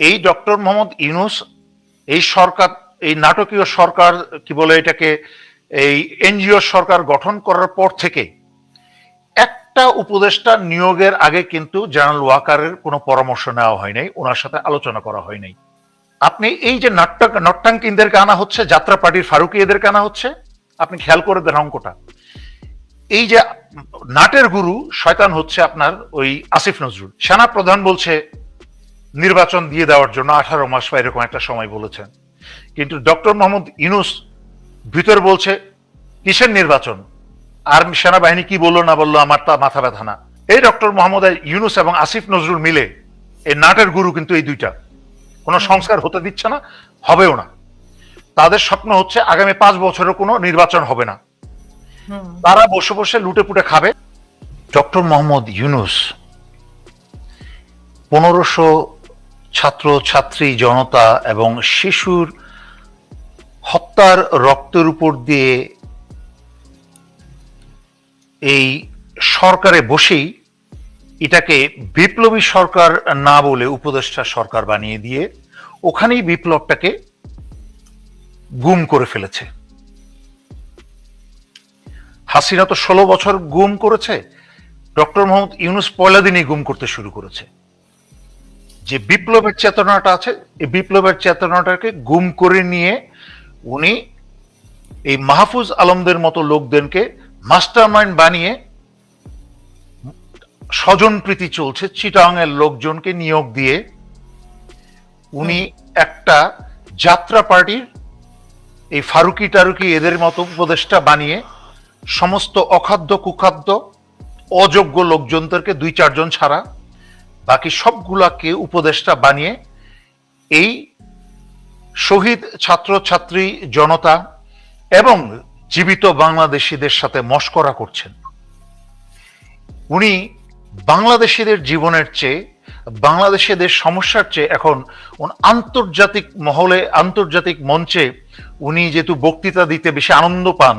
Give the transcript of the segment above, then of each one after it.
এই ডক্টর মোহাম্মদ ইউনুস, এই সরকার, এই নাটকীয় সরকার, কি বলে এটাকে, এই এনজিও সরকার গঠন করার পর থেকে একটা উপদেষ্টা নিয়োগের আগে কিন্তু জেনারেল ওয়াকারের কোনো পরামর্শ নেওয়া হয় নাই, ওনার সাথে আলোচনা করা হয় নাই। আপনি এই যে নাট্য নট্টাঙ্কিনদেরকে আনা হচ্ছে যাত্রা পার্টির ফারুকি এদেরকে আনা হচ্ছে, আপনি খেয়াল করে দেন অঙ্কটা। এই যে নাটের গুরু শয়তান হচ্ছে আপনার ওই আসিফ নজরুল। সেনা প্রধান বলছে নির্বাচন দিয়ে দেওয়ার জন্য আঠারো মাস বা এরকম একটা সময় বলেছেন। কিন্তু ডক্টর মোহাম্মদ ইউনুস ভিতর বলছে, কিসের নির্বাচন? আর সেনাবাহিনী কি বলল না বলল আমার তা মাথা ব্যথা না। এই ডক্টর মোহাম্মদ ইউনুস এবং আসিফ নজরুল মিলে এই নাটের গুরু কিন্তু এই দুইটা। কোনো সংস্কার হতে দিচ্ছে না, হবেও না। তাদের স্বপ্ন হচ্ছে আগামী পাঁচ বছরের কোনো নির্বাচন হবে না। তারা বসে বসে লুটে পুটে খাবে। ডক্টর মোহাম্মদ ইউনুস পনেরোশো ছাত্র ছাত্রী জনতা এবং শিশুর হত্যার রক্তের উপর দিয়ে এই সরকারে বসেই এটাকে বিপ্লবী সরকার না বলে উপদেষ্টা সরকার বানিয়ে দিয়ে ওখানেই বিপ্লবটাকে গুম করে ফেলেছে। হাসিনা তো ষোলো বছর গুম করেছে, ডক্টর মোহাম্মদ ইউনুস পয়লা দিনই গুম করতে শুরু করেছে। যে বিপ্লবের চেতনাটা আছে, এই বিপ্লবের চেতনাটাকে গুম করে নিয়ে উনি এই মাহফুজ আলমদের মতো লোকদেরকে মাস্টার মাইন্ড বানিয়ে স্বজন প্রীতি চলছে চিটাং এর লোকজনকে নিয়োগ দিয়ে উনি একটা যাত্রা পার্টির এই ফারুকি টারুকি এদের মতো উপদেষ্টা বানিয়ে সমস্ত অখাদ্য কুখাদ্য অযোগ্য লোকজনদেরকে দুই চারজন ছাড়া বাকি সবগুলাকে উপদেষ্টা বানিয়ে এই শহীদ ছাত্র ছাত্রী জনতা এবং জীবিত বাংলাদেশিদের সাথে মস্করা করছেন। উনি বাংলাদেশিদের জীবনের চেয়ে, বাংলাদেশিদের সমস্যার চেয়ে এখন আন্তর্জাতিক মহলে, আন্তর্জাতিক মঞ্চে উনি যেহেতু বক্তৃতা দিতে বেশি আনন্দ পান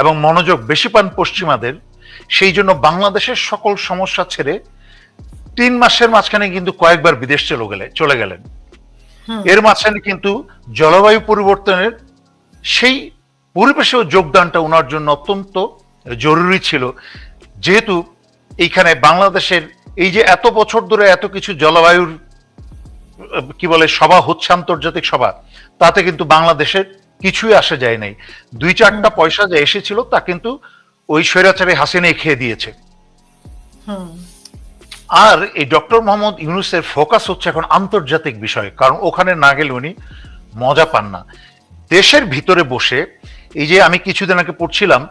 এবং মনোযোগ বেশি পান পশ্চিমাদের, সেই জন্য বাংলাদেশের সকল সমস্যা ছেড়ে তিন মাসের মাঝখানে কিন্তু কয়েকবার বিদেশ চলে গেলে চলে গেলেন। এর মাঝখানে কিন্তু জলবায়ু পরিবর্তনের সেই পরিবেশেও যোগদানটা ওনার জন্য অত্যন্ত জরুরি ছিল। যেহেতু এইখানে বাংলাদেশের এই যে এত বছর ধরে এত কিছু জলবায়ুর কি বলে সভা হচ্ছে আন্তর্জাতিক সভা তাতে কিন্তু বাংলাদেশের কিছুই আসে যায় নাই। দুই চারটা পয়সা যে এসেছিল তা কিন্তু ওই স্বৈরাচারী হাসিনাই খেয়ে দিয়েছে। আর এই ডক্টর মোহাম্মদ ইউনুসের ফোকাস হচ্ছে এখন আন্তর্জাতিক বিষয়, কারণ ওখানে না গেলে উনি মজা পান না। দেশের ভিতরে বসে, এই যে আমি কিছুদিন আগে পড়ছিলাম,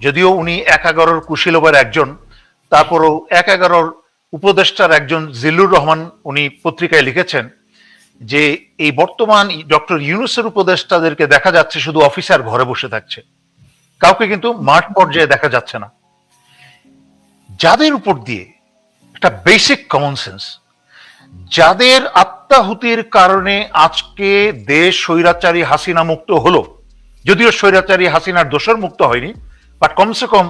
যদিও উনি এক এগারোর কুশীলবের একজন, তারপরও এক এগারোর উপদেষ্টার একজন জিল্লুর রহমান উনি পত্রিকায় লিখেছেন যে, এই বর্তমান ডক্টর ইউনুসের উপদেষ্টাদেরকে দেখা যাচ্ছে শুধু অফিসার ঘরে বসে থাকছে। কাউকে কিন্তু মাঠ পর্যায়ে দেখা যাচ্ছে না। যাদের উপর দিয়ে একটা বেসিক কমন সেন্স যাদের আত্মাহুতির কারণে আজকে দেশ স্বৈরাচারী হাসিনা মুক্ত হলো, যদিও স্বৈরাচারী হাসিনার দোষর মুক্ত হয়নি বাট কমসে কম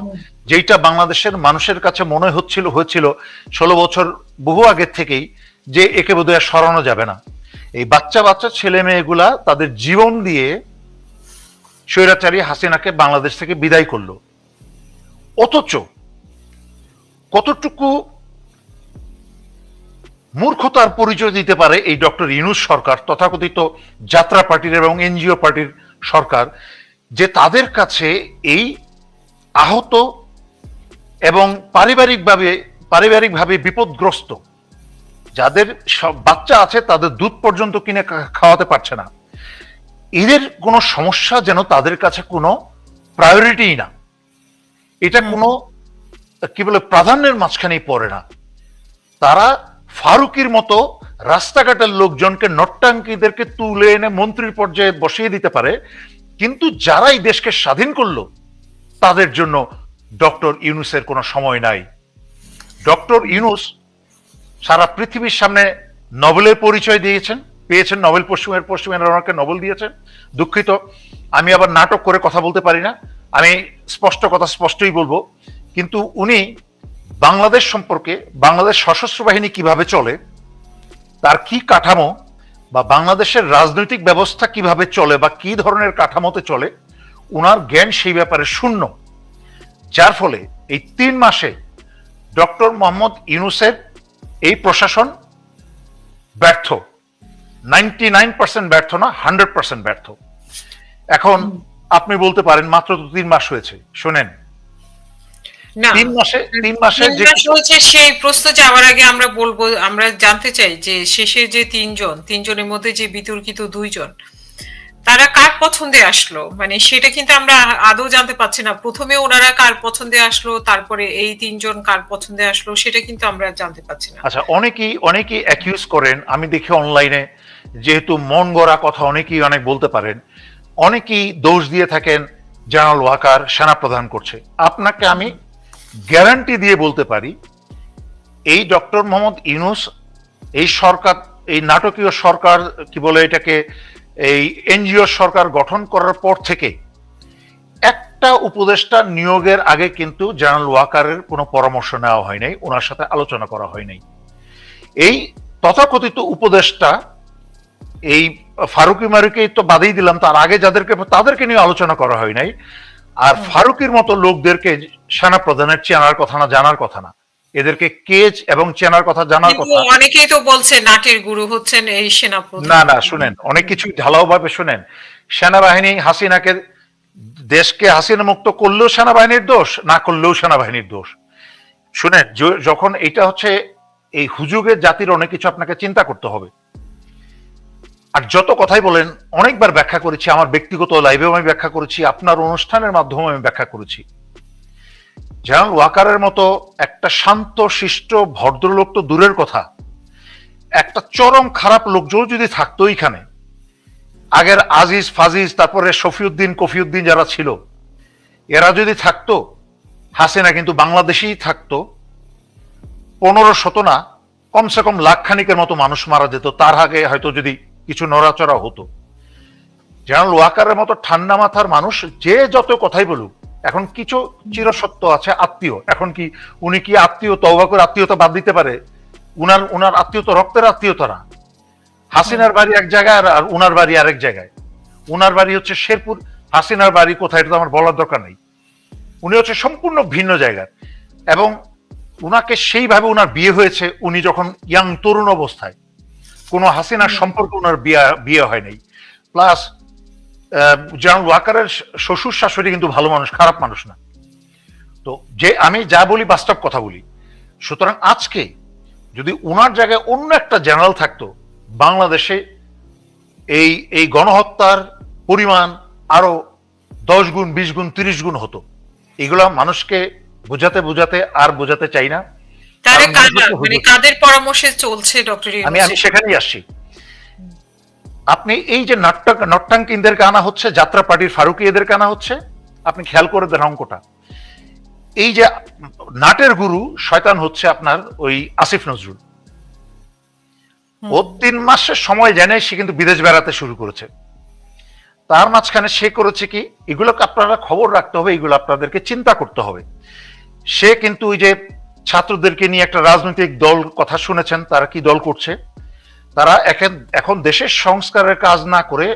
যেটা বাংলাদেশের মানুষের কাছে মনে হচ্ছিল, হয়েছিল ষোলো বছর বহু আগের থেকেই যে একে বোধহয় সরানো যাবে না। এই বাচ্চা বাচ্চা ছেলে মেয়েগুলা তাদের জীবন দিয়ে স্বৈরাচারী হাসিনাকে বাংলাদেশ থেকে বিদায় করল। অথচ কতটুকু মূর্খতার পরিচয় দিতে পারে এই ডক্টর ইনুস সরকার তথাকথিত যাত্রা পার্টির এবং এনজিও পার্টির সরকার যে তাদের কাছে এই আহত এবং পারিবারিকভাবে পারিবারিকভাবে বিপদগ্রস্ত যাদের সব বাচ্চা আছে তাদের দুধ পর্যন্ত কিনে খাওয়াতে পারছে না এদের কোনো সমস্যা যেন তাদের কাছে কোনো প্রায়োরিটি না। এটা কোনো কি বলে প্রাধান্যের মাঝখানেই পড়ে না। তারা ফারুকির মতো রাস্তাঘাটের লোকজনকে নট্টাঙ্কিদেরকে তুলে এনে মন্ত্রীর পর্যায়ে বসিয়ে দিতে পারে, কিন্তু যারাই দেশকে স্বাধীন করল, তাদের জন্য ডক্টর ইউনুসের কোনো সময় নাই। ডক্টর ইউনুস সারা পৃথিবীর সামনে নবেলের পরিচয় দিয়েছেন, পেয়েছেন নবেল পশ্চিমের পশ্চিমের ওনাকে নবেল দিয়েছেন। দুঃখিত, আমি আবার নাটক করে কথা বলতে পারি না, আমি স্পষ্ট কথা স্পষ্টই বলব, কিন্তু উনি বাংলাদেশ সম্পর্কে বাংলাদেশ সশস্ত্র বাহিনী কীভাবে চলে, তার কি কাঠামো বা বাংলাদেশের রাজনৈতিক ব্যবস্থা কীভাবে চলে বা কি ধরনের কাঠামোতে চলে, উনার জ্ঞান সেই ব্যাপারে শূন্য। যার ফলে এই তিন মাসে ডক্টর মোহাম্মদ ইউনুসের এই প্রশাসন ব্যর্থ। নাইনটি নাইন পার্সেন্ট ব্যর্থ না, হান্ড্রেড পার্সেন্ট ব্যর্থ। এখন আপনি বলতে পারেন, মাত্র তো তিন মাস হয়েছে, শোনেন। তিন মাসে তিন মাসে সেই প্রশ্ন যাওয়ার আগে আমরা বলব আমরা জানতে চাই যে শেষে যে তিনজন তিনজনের মধ্যে যে বিতর্কিত দুইজন তারা কার পছন্দে আসলো? মানে সেটা কিন্তু আমরা আদৌ জানতে পারছি না। প্রথমে ওনারা কার পছন্দে আসলো তারপরে এই তিনজন কার পছন্দে আসলো সেটা কিন্তু আমরা জানতে পারছি না। আচ্ছা অনেকেই অনেকেই অ্যাকিউজ করেন আমি দেখি অনলাইনে যেহেতু মন গড়া কথা অনেকেই অনেক বলতে পারেন অনেকেই দোষ দিয়ে থাকেন জেনারেল ওয়াকার সেনা সেনাপ্রধান করছে। আপনাকে আমি গ্যারান্টি দিয়ে বলতে পারি, এই ডক্টর মোহাম্মদ ইউনুস, এই সরকার, এই নাটকীয় সরকার, কি বলে এটাকে, এই এনজিও সরকার গঠন করার পর থেকে একটা উপদেষ্টা নিয়োগের আগে কিন্তু জেনারেল ওয়াকারের কোনো পরামর্শ নেওয়া হয় নাই, ওনার সাথে আলোচনা করা হয় নাই। এই তথাকথিত উপদেষ্টা, এই ফারুকি মারুকি তো বাদেই দিলাম, তার আগে যাদেরকে, তাদেরকে নিয়ে আলোচনা করা হয় নাই। আর ফারুকির মতো লোকদেরকে সেনা প্রধানের চেনার কথা না জানার কথা না। এদেরকে কেজ এবং চেনার কথা জানার কথা অনেকেই তো বলছে নাটের গুরু হচ্ছেন এই সেনাপ্রধান না না শুনেন অনেক কিছু ঢালাও ভাবে শুনেন। সেনাবাহিনী হাসিনাকে দেশকে হাসিনা মুক্ত করলেও সেনাবাহিনীর দোষ না করলেও সেনাবাহিনীর দোষ। শুনেন যখন এটা হচ্ছে এই হুজুগের জাতির অনেক কিছু আপনাকে চিন্তা করতে হবে। আর যত কথাই বলেন, অনেকবার ব্যাখ্যা করেছি, আমার ব্যক্তিগত লাইভেও আমি ব্যাখ্যা করেছি, আপনার অনুষ্ঠানের মাধ্যমে আমি ব্যাখ্যা করেছি। জেনারেল ওয়াকারের মতো একটা শান্ত, শিষ্ট, ভদ্রলোক তো দূরের কথা। একটা চরম খারাপ লোকজন যদি থাকতো এখানে। আগের আজিজ, ফাজিজ, তারপরে শফিউদ্দিন, কফিউদ্দিন যারা ছিল, এরা যদি থাকতো, হাসিনা কিন্তু বাংলাদেশেই থাকতো, পনেরো শত না, কমসে কম লাখ খানিকের মতো মানুষ মারা যেত। তার আগে হয়তো যদি কিছু নড়াচড়া হতো। জেনারেল ওয়াকারের মতো ঠান্ডা মাথার মানুষ যে যত কথাই বলুক, এখন কিছু চিরসত্য আছে আত্মীয়। এখন কি উনি কি আত্মীয় তওবা করে আত্মীয়তা বাদ দিতে পারে? উনার উনার আত্মীয়তা রক্তের আত্মীয়তা না। হাসিনার বাড়ি এক জায়গায় আর উনার বাড়ি আরেক জায়গায়। উনার বাড়ি হচ্ছে শেরপুর। হাসিনার বাড়ি কোথায় এটা তো আমার বলার দরকার নেই। উনি হচ্ছে সম্পূর্ণ ভিন্ন জায়গার। এবং উনাকে সেইভাবে উনার বিয়ে হয়েছে, উনি যখন ইয়াং তরুণ অবস্থায় কোনো হাসিনার সম্পর্কে ওনার বিয়ে বিয়ে হয় নাই। প্লাস জেনারেল ওয়াকারের শ্বশুর শাশুড়ি কিন্তু ভালো মানুষ খারাপ মানুষ না। তো যে আমি যা বলি বাস্তব কথা বলি। সুতরাং আজকে যদি ওনার জায়গায় অন্য একটা জেনারেল থাকতো বাংলাদেশে এই এই গণহত্যার পরিমাণ আরও দশ গুণ বিশ গুণ তিরিশ গুণ হতো। এগুলা মানুষকে বোঝাতে বোঝাতে আর বোঝাতে চাই না। কারণ কারা মানে। কাদের পরামর্শে চলছে ডক্টর আমি আমি সেখানেই আসছি। আপনি এই যে নট্টাঙ্কিনদেরকে আনা হচ্ছে যাত্রা পার্টির আনা হচ্ছে আপনি খেয়াল করে দেন অঙ্কটা। এই যে নাটের গুরু শয়তান হচ্ছে আপনার ওই আসিফ নজরুল। ও তিন মাসের সময় জানে সে কিন্তু বিদেশ বেড়াতে শুরু করেছে। তার মাঝখানে সে করেছে কি এগুলোকে আপনারা খবর রাখতে হবে এগুলো আপনাদেরকে চিন্তা করতে হবে। সে কিন্তু ওই যে ছাত্রদেরকে নিয়ে একটা রাজনৈতিক দল কথা শুনেছেন, তারা কি দল করছে? তারা এখন দেশের সংস্কারের কাজ না করে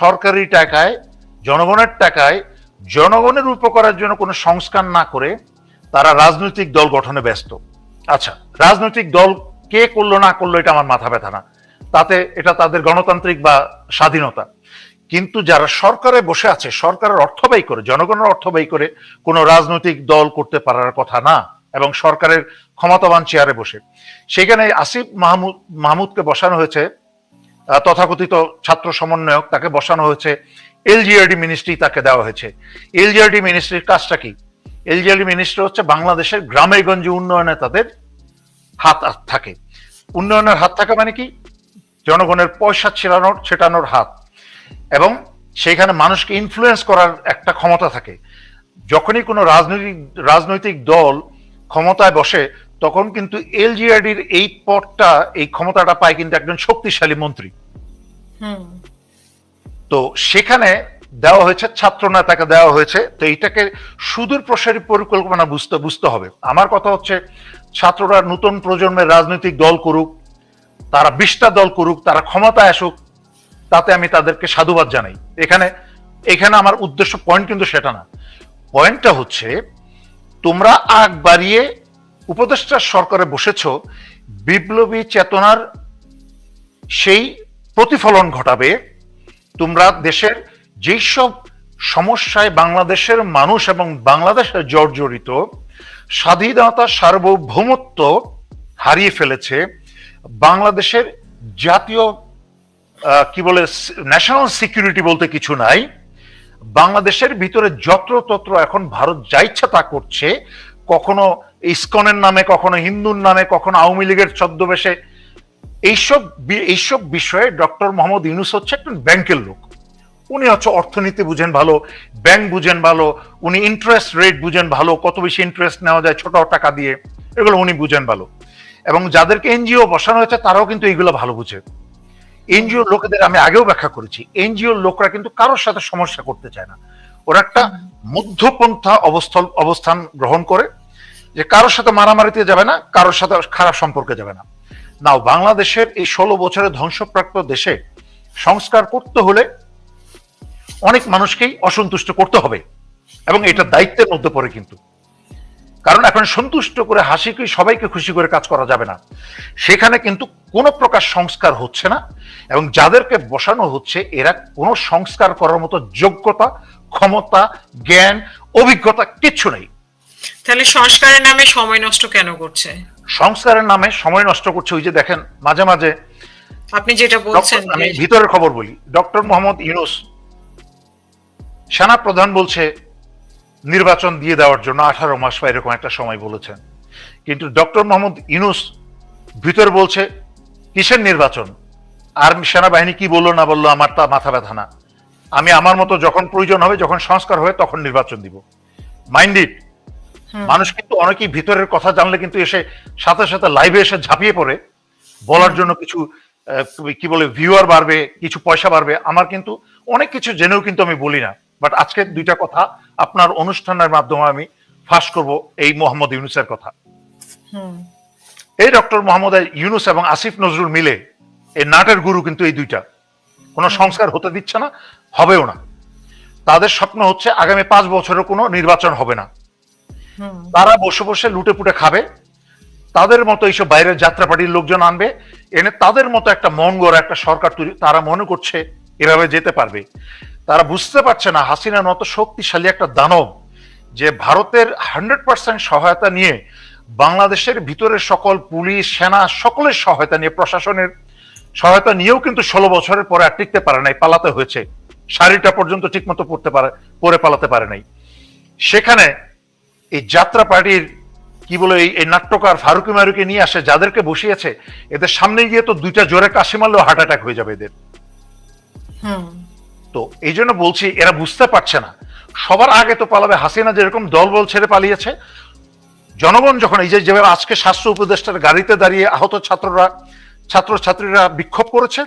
সরকারি টাকায়, জনগণের টাকায়, জনগণের উপকারের জন্য কোনো সংস্কার না করে তারা রাজনৈতিক দল গঠনে ব্যস্ত। আচ্ছা রাজনৈতিক দল কে করল না করল এটা আমার মাথা ব্যথা না। তাতে এটা তাদের গণতান্ত্রিক বা স্বাধীনতা। কিন্তু যারা সরকারে বসে আছে, সরকারের অর্থ ব্যয় করে, জনগণের অর্থ ব্যয় করে কোনো রাজনৈতিক দল করতে পারার কথা না। এবং সরকারের ক্ষমতাবান চেয়ারে বসে। সেখানে আসিফ মাহমুদ, মাহমুদকে বসানো হয়েছে তথাকথিত ছাত্র সমন্বয়ক, তাকে বসানো হয়েছে, এলজিআরডি মিনিস্ট্রি তাকে দেওয়া হয়েছে। এলজিআরডি মিনিস্ট্রির কাজটা কি? এলজিআরডি মিনিস্ট্রি হচ্ছে বাংলাদেশের গ্রামে গঞ্জে উন্নয়নে তাদের হাত থাকে। উন্নয়নের হাত থাকা মানে কি? জনগণের পয়সা ছেড়ানোর, ছেটানোর হাত। এবং সেখানে মানুষকে ইনফ্লুয়েন্স করার একটা ক্ষমতা থাকে। যখনই কোনো রাজনৈতিক রাজনৈতিক দল ক্ষমতায় বসে তখন কিন্তু এলজিআরডির এই পদটা এই ক্ষমতাটা পায় কিন্তু একজন শক্তিশালী মন্ত্রী। হুম। তো সেখানে দেওয়া হয়েছে ছাত্র নেতাকে দেওয়া হয়েছে তো এইটাকে সুদূর প্রসারী পরিকল্পনা বুঝতে বুঝতে হবে। আমার কথা হচ্ছে ছাত্ররা নতুন প্রজন্মের রাজনৈতিক দল করুক তারা বিশটা দল করুক তারা ক্ষমতায় আসুক তাতে আমি তাদেরকে সাধুবাদ জানাই। এখানে এখানে আমার উদ্দেশ্য পয়েন্ট কিন্তু সেটা না। পয়েন্টটা হচ্ছে তোমরা আগ বাড়িয়ে উপদেষ্টা সরকারে বসেছ, বিপ্লবী চেতনার সেই প্রতিফলন ঘটাবে, তোমরা দেশের যেই সব সমস্যায় বাংলাদেশের মানুষ এবং বাংলাদেশের জর্জরিত, স্বাধীনতা, সার্বভৌমত্ব হারিয়ে ফেলেছে, বাংলাদেশের জাতীয় কি বলে, ন্যাশনাল সিকিউরিটি বলতে কিছু নাই বাংলাদেশের ভিতরে যত্রতত্র এখন ভারত যা ইচ্ছা তা করছে, কখনো ইস্কনের নামে, কখনো হিন্দুর নামে, কখনো আওয়ামী লীগের ছদ্মবেশে, এইসব এইসব বিষয়ে ডক্টর মোহাম্মদ ইউনুস হচ্ছে একজন ব্যাংকের লোক। উনি হচ্ছে অর্থনীতি বুঝেন ভালো, ব্যাংক বুঝেন ভালো, উনি ইন্টারেস্ট রেট বুঝেন ভালো, কত বেশি ইন্টারেস্ট নেওয়া যায়, ছোট টাকা দিয়ে, এগুলো উনি বুঝেন ভালো। এবং যাদেরকে এনজিও বসানো হয়েছে, তারাও কিন্তু এইগুলো ভালো বুঝে। এনজিও লোকেদের আমি আগেও ব্যাখ্যা করেছি এনজিও লোকরা কিন্তু কারোর সাথে সমস্যা করতে চায় না। ওরা একটা মধ্যপন্থা অবস্থান অবস্থান গ্রহণ করে, যে কারোর সাথে মারামারিতে যাবে না, কারোর সাথে খারাপ সম্পর্কে যাবে না। নাও, বাংলাদেশের এই ষোলো বছরের ধ্বংসপ্রাপ্ত দেশে সংস্কার করতে হলে অনেক মানুষকেই অসন্তুষ্ট করতে হবে, এবং এটা দায়িত্বের মধ্যে পড়ে কিন্তু। কারণ এখন সন্তুষ্ট করে হাসিকে সবাইকে খুশি করে কাজ করা যাবে না। সেখানে কিন্তু কোনো প্রকার সংস্কার হচ্ছে না এবং যাদেরকে বসানো হচ্ছে এরা কোনো সংস্কার করার মতো যোগ্যতা ক্ষমতা জ্ঞান অভিজ্ঞতা কিচ্ছু নেই। তাহলে সংস্কারের নামে সময় নষ্ট কেন করছে? সংস্কারের নামে সময় নষ্ট করছে ওই যে দেখেন মাঝে মাঝে আপনি যেটা বলছেন আমি ভিতরের খবর বলি ডক্টর মোহাম্মদ ইউনুস সেনা প্রধান বলছে নির্বাচন দিয়ে দেওয়ার জন্য আঠারো মাস বা এরকম একটা সময় বলেছেন। কিন্তু ডক্টর মোহাম্মদ ইউনুস ভিতরে বলছে কিসের নির্বাচন? আর সেনাবাহিনী কি বলল না বলল আমার তা মাথা ব্যথা না। আমি আমার মতো যখন প্রয়োজন হবে যখন সংস্কার হবে তখন নির্বাচন দিব। Mind it. মানুষ কিন্তু অনেকেই ভিতরের কথা জানলে কিন্তু এসে সাথে সাথে লাইভে এসে ঝাঁপিয়ে পড়ে। বলার জন্য কিছু কি বলে ভিউয়ার বাড়বে কিছু পয়সা বাড়বে। আমার কিন্তু অনেক কিছু জেনেও কিন্তু আমি বলি না। বাট আজকে দুইটা কথা আপনার অনুষ্ঠানের মাধ্যমে আমি ফাঁস করব এই মোহাম্মদ ইউনুসের কথা। এই ডক্টর মোহাম্মদ ইউনুস এবং আসিফ নজরুল মিলে এই নাটের গুরু কিন্তু এই দুইটা। কোনো সংস্কার হতে দিচ্ছে না হবেও না। তাদের স্বপ্ন হচ্ছে আগামী পাঁচ বছরের কোনো নির্বাচন হবে না। তারা বসে বসে লুটে পুটে খাবে। তাদের মতো এইসব বাইরের যাত্রাপাটির লোকজন আনবে। এনে তাদের মতো একটা মন গড়া একটা সরকার তৈরি তারা মনে করছে এভাবে যেতে পারবে। তারা বুঝতে পারছে না হাসিনার মতো শক্তিশালী একটা দানব যে ভারতের হান্ড্রেড পার্সেন্ট সহায়তা নিয়ে বাংলাদেশের ভিতরের সকল পুলিশ সেনা সকলের সহায়তা নিয়ে প্রশাসনের সহায়তা নিয়েও কিন্তু ষোলো বছরের পরে আর টিকতে পারে নাই পালাতে হয়েছে। শাড়িটা পর্যন্ত ঠিকমতো পড়তে পারে পরে পালাতে পারে নাই। সেখানে এই যাত্রা পার্টির কি বলে এই নাট্যকার ফারুকি মারুকে নিয়ে আসে যাদেরকে বসিয়েছে এদের সামনে গিয়ে তো দুইটা জোরে কাশি মারলেও হার্ট অ্যাটাক হয়ে যাবে এদের। হুম, তো এই জন্য বলছি, এরা বুঝতে পারছে না। সবার আগে তো পালাবে হাসিনা, যেরকম দলবল ছেড়ে পালিয়েছে। জনগণ যখন এই যে যেভাবে আজকে স্বাস্থ্য উপদেষ্টার গাড়িতে দাঁড়িয়ে আহত ছাত্ররা, ছাত্রছাত্রীরা বিক্ষোভ করেছে,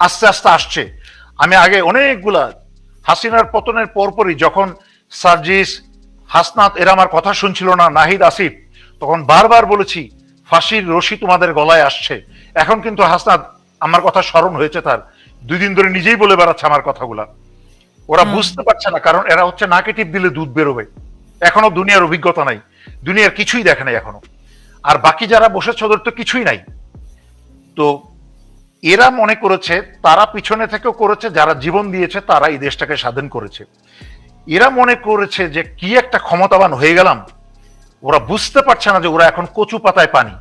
আস্তে আস্তে আসছে। আমি আগে অনেকগুলা হাসিনার পতনের পরপরই যখন সার্জিস, হাসনাত, এরা আমার কথা শুনছিল না, নাহিদ, আসিফ, তখন বারবার বলেছি, ফাঁসির রশি তোমাদের গলায় আসছে। এখন কিন্তু হাসনাত আমার কথা স্মরণ হয়েছে তার। দুই দিন ধরে নিজেই বলে বেড়াচ্ছে আমার কথাগুলা। ওরা বুঝতে পারছে না কারণ এরা হচ্ছে নাকে টিপ দিলে দুধ বেরোবে। এখনও দুনিয়ার অভিজ্ঞতা নাই। দুনিয়ার কিছুই দেখে নাই এখনও। আর বাকি যারা বসেছে ওদের তো কিছুই নাই। তো এরা মনে করেছে তারা পিছনে থেকেও করেছে যারা জীবন দিয়েছে তারা এই দেশটাকে স্বাধীন করেছে। এরা মনে করেছে যে কি একটা ক্ষমতাবান হয়ে গেলাম ওরা বুঝতে পারছে না যে ওরা এখন কচু পাতায় পানি।